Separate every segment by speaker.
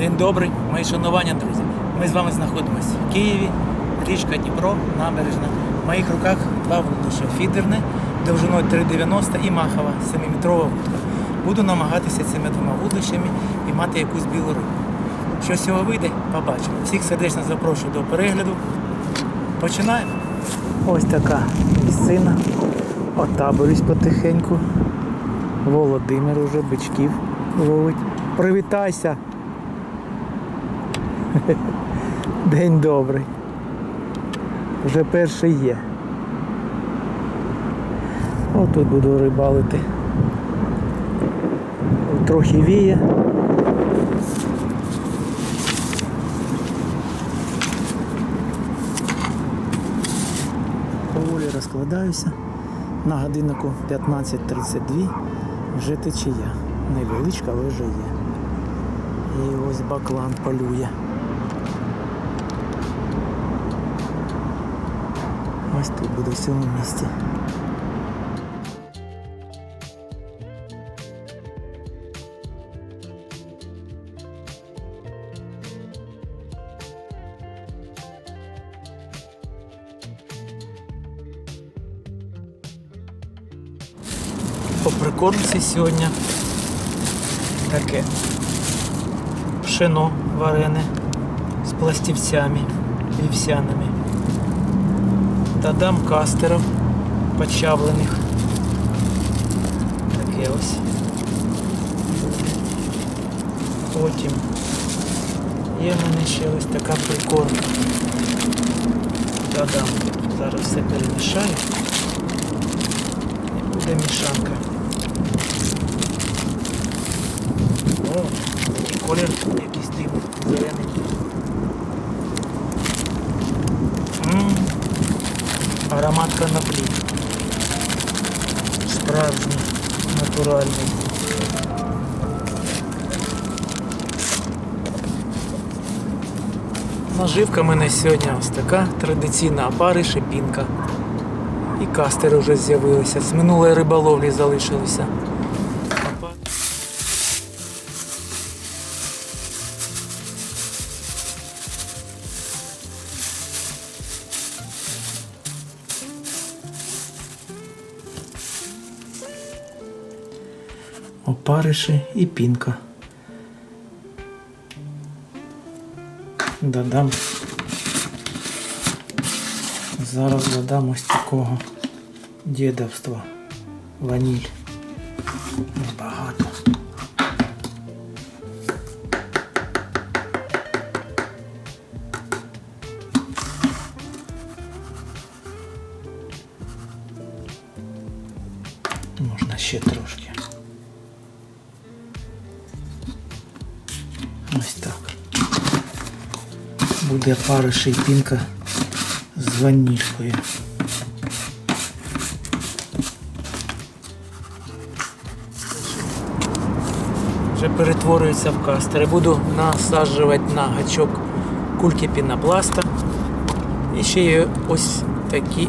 Speaker 1: День добрий, мої шанування, друзі. Ми з вами знаходимося в Києві, річка Дніпро, набережна. В моїх руках два вудлища фідерне, довжиною 3,90 і махова 7-метрова вудка. Буду намагатися цими двома вудлищами піймати якусь білу рибу. Що з цього вийде, побачимо. Всіх сердечно запрошую до перегляду. Починаємо. Ось така місцина. Отаборюсь потихеньку. Володимир уже бичків ловить. Привітайся! День добрий. Вже перший є. Отут буду рибалити. Трохи віє. Поволі розкладаюся. На годиннику 15.32 вже течія. Невеличка, але вже є. І ось баклан полює. Ось тут буде в цьому місці. По прикормці сьогодні таке пшено варене з пластівцями вівсяними та дам кастерів почавлених. Таке ось. Потім є в мене ще ось така прикормка. Додам. Зараз все перемішаю. І буде мішанка. О, такий колір якийсь дивний, зелений. Аромат коноплі. Справжній, натуральний. Наживка в мене сьогодні ось така традиційна опари, шипінка. І кастери вже з'явилися. З минулої риболовлі залишилися. опариші і пінка. Додам. Зараз додам ось такого дідовства. Ваніль. Небагато. Буде пара шейпінка з ванількою. Вже перетворюється в кастер. Буду насаджувати на гачок кульки пінопласта. І ще є ось такі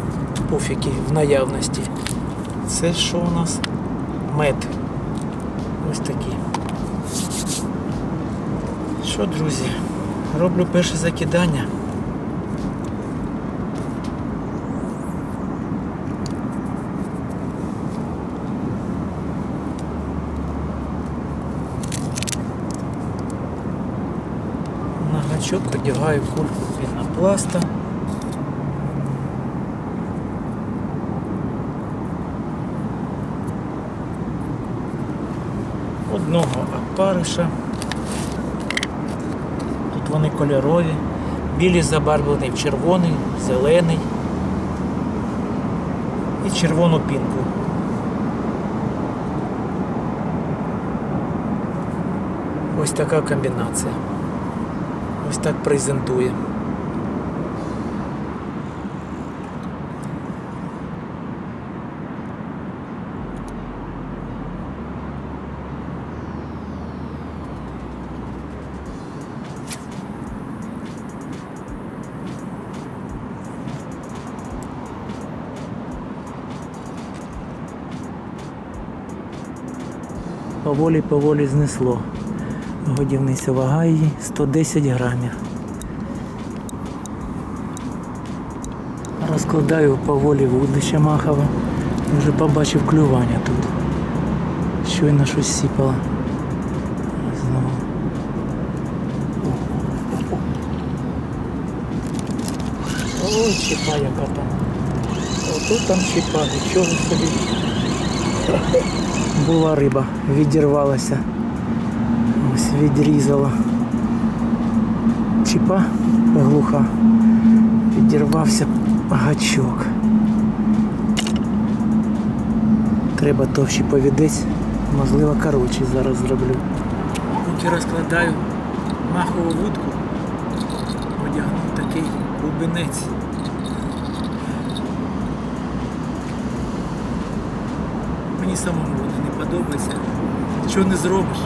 Speaker 1: пуфіки в наявності. Це що у нас? Мед. Ось такі. Що, друзі, роблю перше закидання. На гачок одягаю кульку пінопласта. Одного опариша. Вони кольорові. Білі забарвлений в червоний, зелений і червону пінку. Ось така комбінація. Ось так презентує. Поволі-поволі знесло. Годівниця вага її 110 грамів. Розкладаю поволі вудлище махове. Вже побачив клювання тут. Щойно щось сіпало. Знову. Ой, чіпа яка там. Отут там чіпа, нічого собі. Була риба, відірвалася. Ось відрізала. Чіпа глуха. Відірвався гачок. Треба товщий повідець, можливо, коротший зараз зроблю. Поки розкладаю махову вудку, одягнув такий глибинець. Мені самому вони не подобаються. Що не зробиш?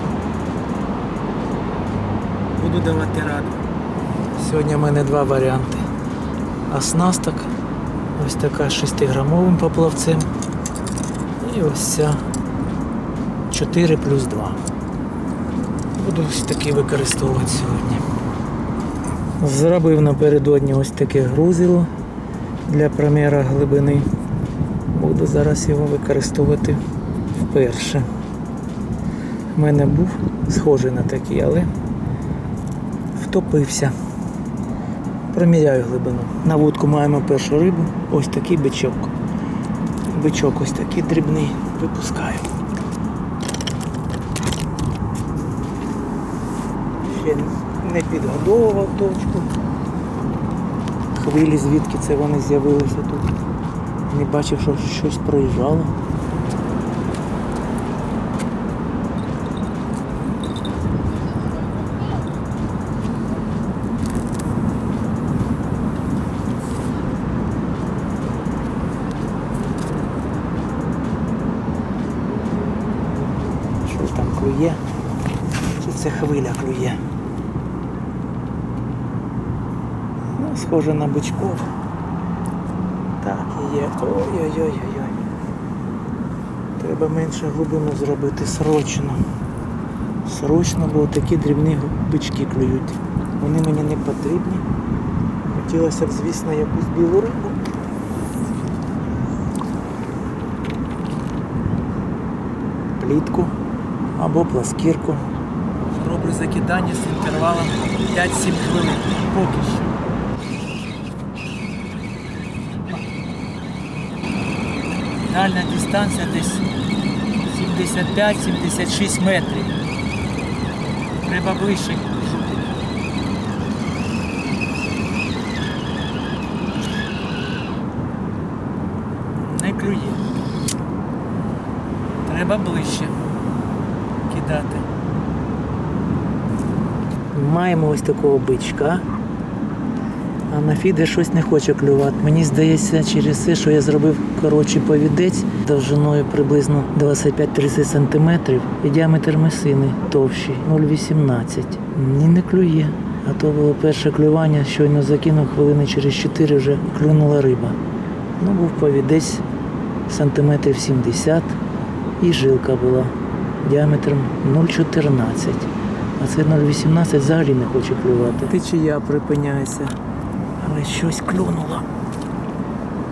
Speaker 1: Буду давати раду. Сьогодні в мене два варіанти. Оснасток. Ось така з 6-грамовим поплавцем. І ось ця 4 плюс 2. Буду ось такий використовувати сьогодні. Зробив напередодні ось таке грузило для проміра глибини. Буду зараз його використовувати вперше. У мене був схожий на такий, але втопився. Проміряю глибину. На вудку маємо першу рибу, ось такий бичок. Бичок ось такий дрібний, випускаю. Ще не підгодовував точку. Хвилі, звідки це вони з'явилися тут. Не бачив, що щось проїжджало. Клює? Чи це хвиля клює? Ну, схоже на бичков. Так, і є. Ой-ой-ой-ой. Треба менше глибину зробити срочно. Срочно, бо такі дрібні бички клюють. Вони мені не потрібні. Хотілося б, звісно, якусь білу рибу. Плітку або пласкірку. Роблю закидання з інтервалом 5-7 хвилин. Поки що. Дальня дистанція десь 75-76 метрів. Треба ближче. Не клює. Треба ближче кидати. Маємо ось такого бичка. А на фіде щось не хоче клювати. Мені здається, через те, що я зробив коротший повідець довжиною приблизно 25-30 см і діаметр месини товщий 0,18. Ні, не клює. А то було перше клювання, щойно закинув хвилини через 4 вже клюнула риба. Ну, був повідець сантиметрів 70 і жилка була діаметром 0,14. А це 0,18 взагалі не хоче клювати. Течія припиняється. Але щось клюнуло.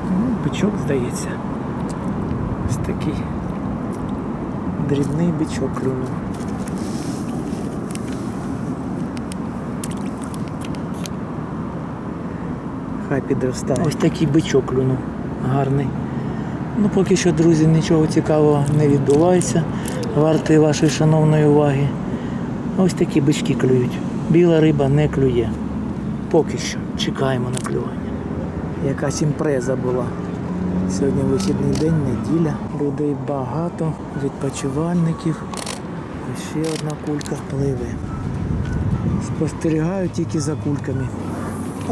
Speaker 1: Ну, бичок, здається. Ось такий дрібний бичок клюнув. Хай підростає. Ось такий бичок клюнув. Гарний. Ну, поки що, друзі, нічого цікавого не відбувається. Вартий вашої шановної уваги. Ось такі бички клюють. Біла риба не клює. Поки що чекаємо на клювання. Якась імпреза була. Сьогодні вихідний день, неділя. Людей багато, відпочивальників. І ще одна кулька пливе. Спостерігаю тільки за кульками.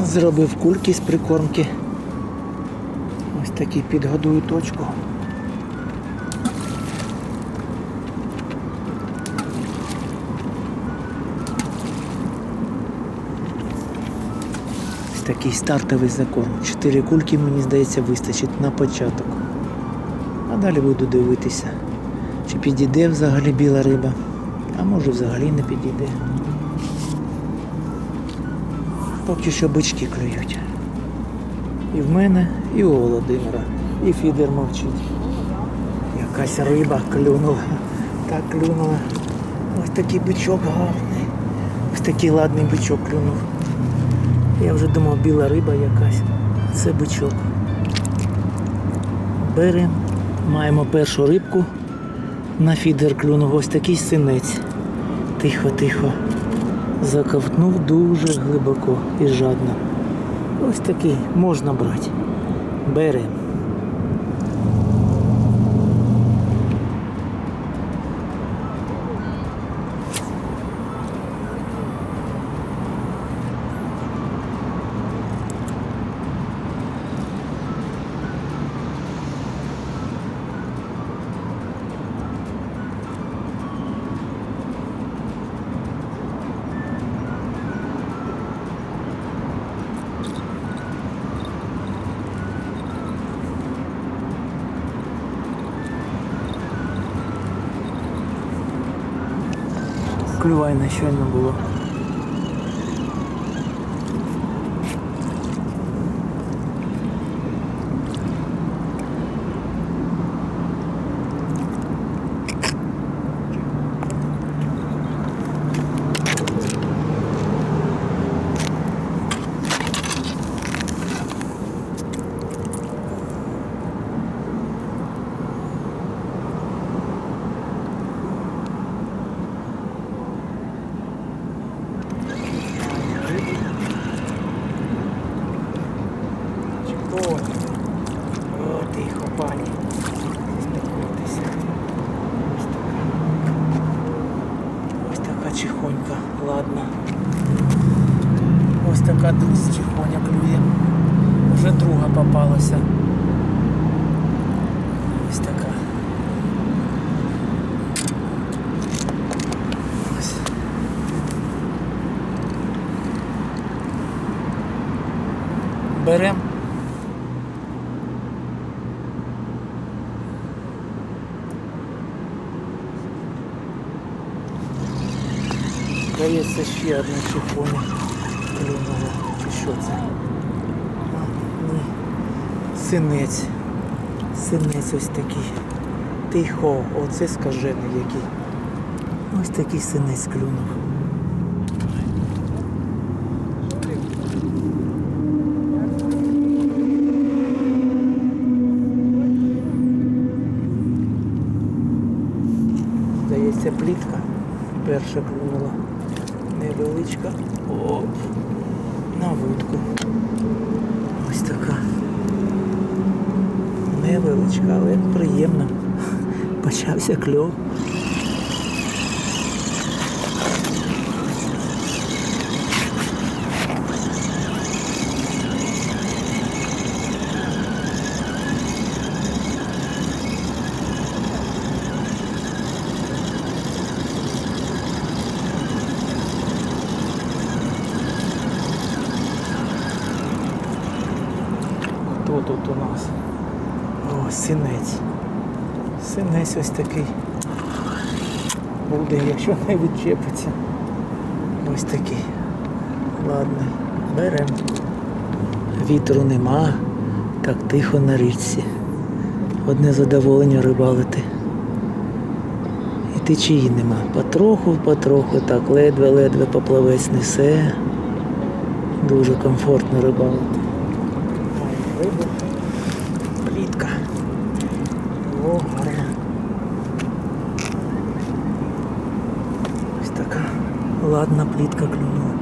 Speaker 1: Зробив кульки з прикормки. Ось такі підгодую точку. Такий стартовий закорм. Чотири кульки, мені здається, вистачить на початок. А далі буду дивитися, чи підійде взагалі біла риба, А може взагалі не підійде. Поки що бички клюють. І в мене, і у Володимира. І фідер мовчить. Якась риба клюнула. Так клюнула. Ось такий бичок гарний. Ось такий ладний бичок клюнув. Я вже думав, біла риба якась. Це бичок. Беремо. Маємо першу рибку. На фідер клюнув ось такий синець. Тихо, тихо. Заковтнув дуже глибоко і жадно. Ось такий можна брати. Беремо. Клювайна щойно було. Чого? О, тихо, пані. Заспокойтеся. Ось така. Ось така чихонька, ладно. Ось така друзі чихоня клює. Вже друга попалася. Ось така. Ось. Берем. Здається, ще чихоня клюнула. Чи що це? Ні. Синець. Синець ось такий. Тихо, оце скажений який. Ось такий синець клюнув. Здається, плітка. Перша клюнула. Невеличка. Оп. На вудку. Ось така. Невеличка, але приємна. Почався кльов. Хто тут у нас? О, синець. Синець ось такий. Буде, якщо не відчепиться. Ось такий. Ладно, беремо. Вітру нема, так тихо на річці. Одне задоволення рибалити. І течії нема. Потроху, потроху, так ледве-ледве поплавець несе. Дуже комфортно рибалити. Рибу. Плітка. О, гарна. Ось така ладна плітка клюнула.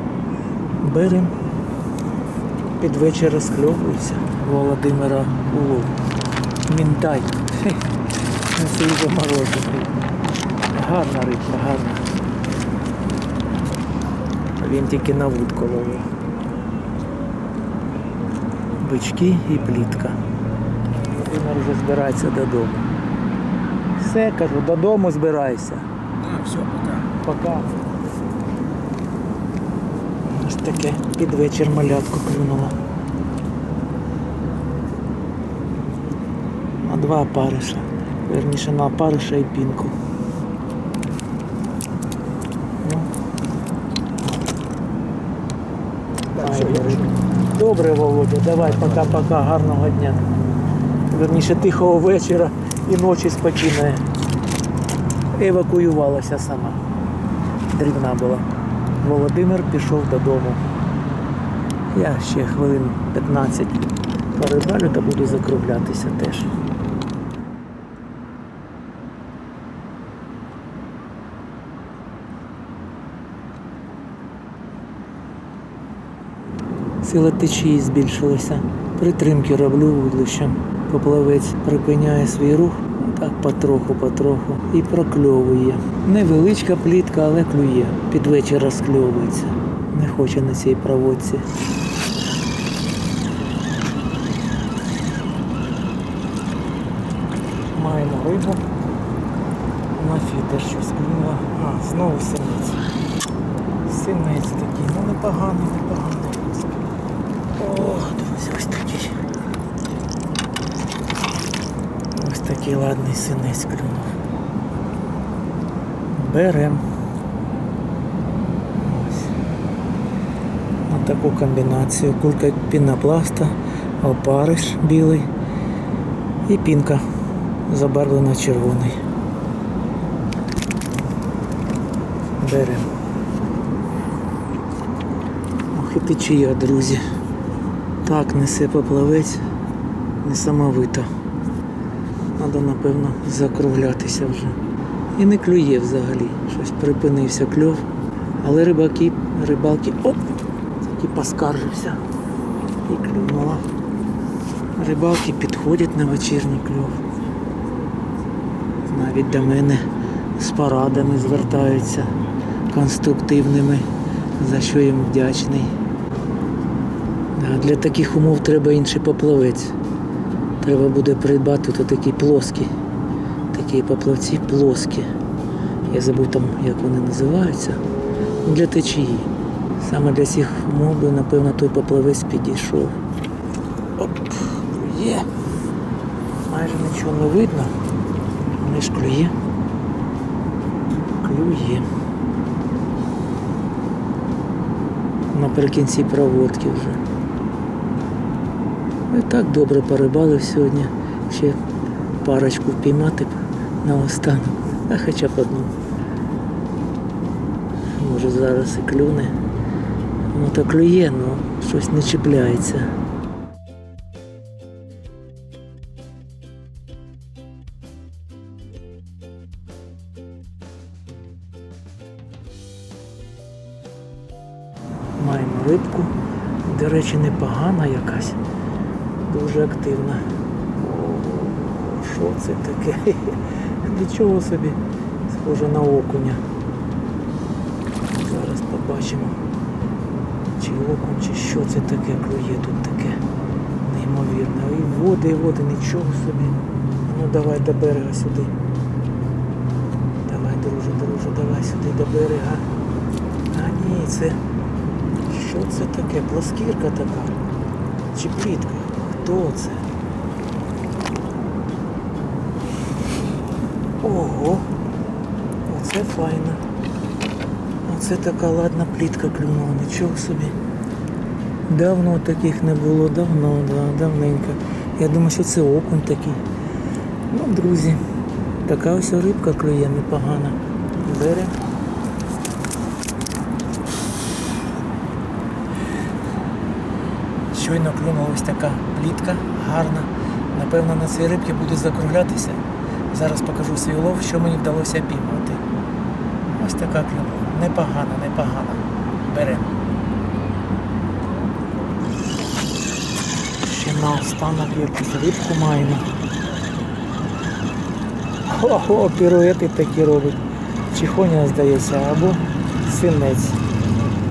Speaker 1: Берем. Під вечір розкльовується Володимира улов. Мінтай. Ну, Свіжо. Гарна рибка, гарна. Він тільки на вудку ловив. Бички і плітка. Володимир вже збирається додому. Все, кажу, додому збирайся.
Speaker 2: Да, все, пока.
Speaker 1: Пока. Ось таке під вечір малятку клюнуло. На два опариша. Верніше на опариша і пінку. Ну. Добре, Володя, давай, пока-пока, гарного дня. Верніше тихого вечора і ночі спокійної. Евакуювалася сама. Дрібна була. Володимир пішов додому. Я ще хвилин 15 порибалю та буду закруглятися теж. Сила течії збільшилася. Притримки роблю вудлищем. Поплавець припиняє свій рух потроху-потроху і прокльовує. Невеличка плітка, але клює. Під вечір розкльовується. Не хоче на цій проводці. Маємо рибу. На фідер щось клюнуло. А, знову синець. Синець такий, ну непоганий, непоганий. О, друзі, ось такий. Такий ладний синець клюнув. Берем. Ось. Ось таку комбінацію. Кулька пінопласта, опариш білий і пінка забарвлена червоний. Берем. Ох і течія, друзі. Так несе поплавець несамовито. Треба, напевно, закруглятися вже. І не клює взагалі. Щось припинився кльов. Але рибаки, рибалки, оп! Тільки поскаржився. І клюнула. Рибалки підходять на вечірній кльов. Навіть до мене з порадами звертаються конструктивними, за що їм вдячний. А для таких умов треба інший поплавець. Треба буде придбати то такі плоскі. Такі поплавці плоскі. Я забув там, як вони називаються. Для течії. Саме для цих умов би, напевно, той поплавець підійшов. Оп, є. Майже нічого не видно. Не ж клює. Клює. Наприкінці проводки вже. І так добре порибалив сьогодні. Ще парочку впіймати на останок. А хоча б одну. Може зараз і клюне. Ну то клює, але щось не чіпляється. Маємо рибку. До речі, непогана якась. Активна. О, що це таке? Нічого собі. Схоже на окуня. Зараз побачимо. Чи окунь, чи що це таке клює тут таке. Неймовірне. І води, і води, нічого собі. Ну давай до берега сюди. Давай, друже, друже, давай сюди до берега. А ні, це. Що це таке? Плоскірка така? Чи плітка? Хто це? Ого! Оце файно. Оце така ладна плітка клюнула, нічого собі. Давно таких не було, давно, да, давненько. Я думаю, що це окунь такий. Ну, друзі, така ось рибка клює непогана. Беремо. Щойно клюнула ось така плітка, гарна. Напевно, на цій рибці буду закруглятися. Зараз покажу свій улов, що мені вдалося піймати. Ось така клюнула. Непогана, непогана. Беремо. Ще на останок якусь рибку маємо. Ого, піруети такі робить. Чихоня, здається, або синець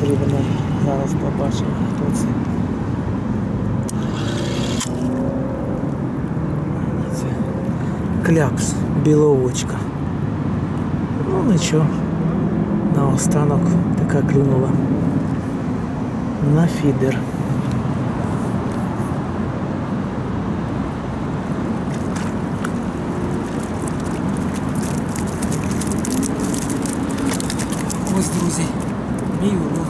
Speaker 1: дрібний. Зараз побачимо, хто. Це кляпс, білоочка. Ну нічого. Наостанок така клюнула. На фідер. Ось, друзі, мій улов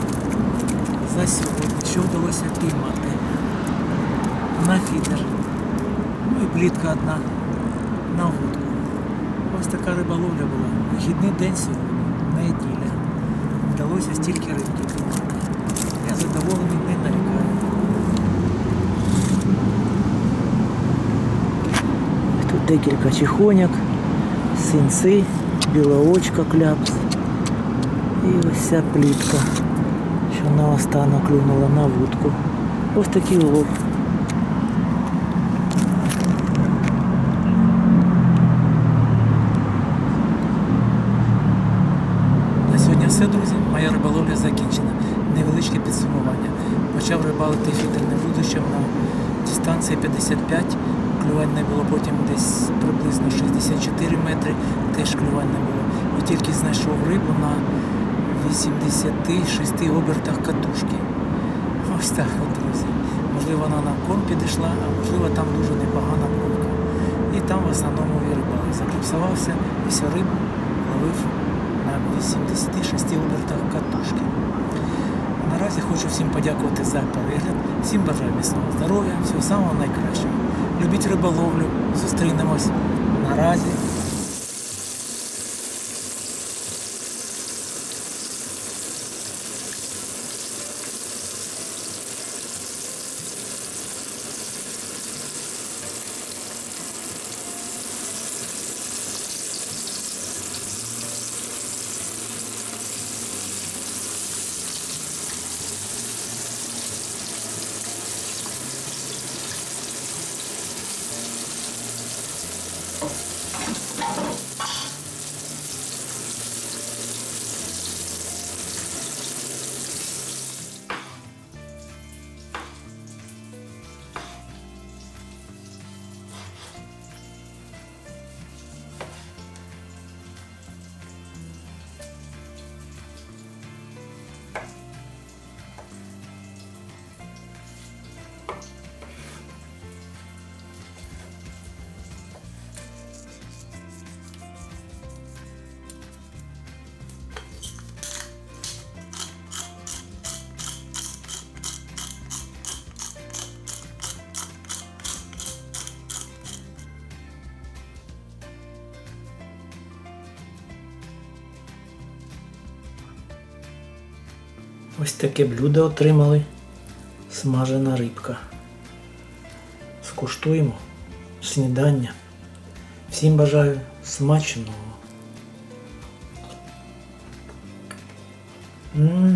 Speaker 1: за сьогодні. Що вдалося піймати? на фідер. Ну і плітка одна На вудку. Ось така риболовля була. Вихідний день сьогодні, неділя. Вдалося стільки рибки піймати. Я задоволений, не нарікаю. Тут декілька чихоняк, синці, білоочка кляпс. І ось ця плітка, що наостанок клюнула на вудку. Ось такий улов. На сьогодні все, друзі. Моя риболовля закінчена. Невеличке підсумування. Почав рибалити фідерним вудищем на дистанції 55. Клювань не було потім десь приблизно 64 метри, теж клювань не було. І тільки знайшов рибу на 86 обертах катушки. Ось так от, друзі. Можливо, вона на кон підійшла, а можливо там дуже непогана бровка. І там в основному і рибали. Закліпсувався і всю рибу ловив на 86 обертах катушки. Наразі хочу всім подякувати за перегляд. Всім бажаю міцного здоров'я, всього самого найкращого. Любіть риболовлю, зустрінемось. Наразі. Ось таке блюдо отримали. Смажена рибка. Скуштуємо снідання. Всім бажаю смачного. М,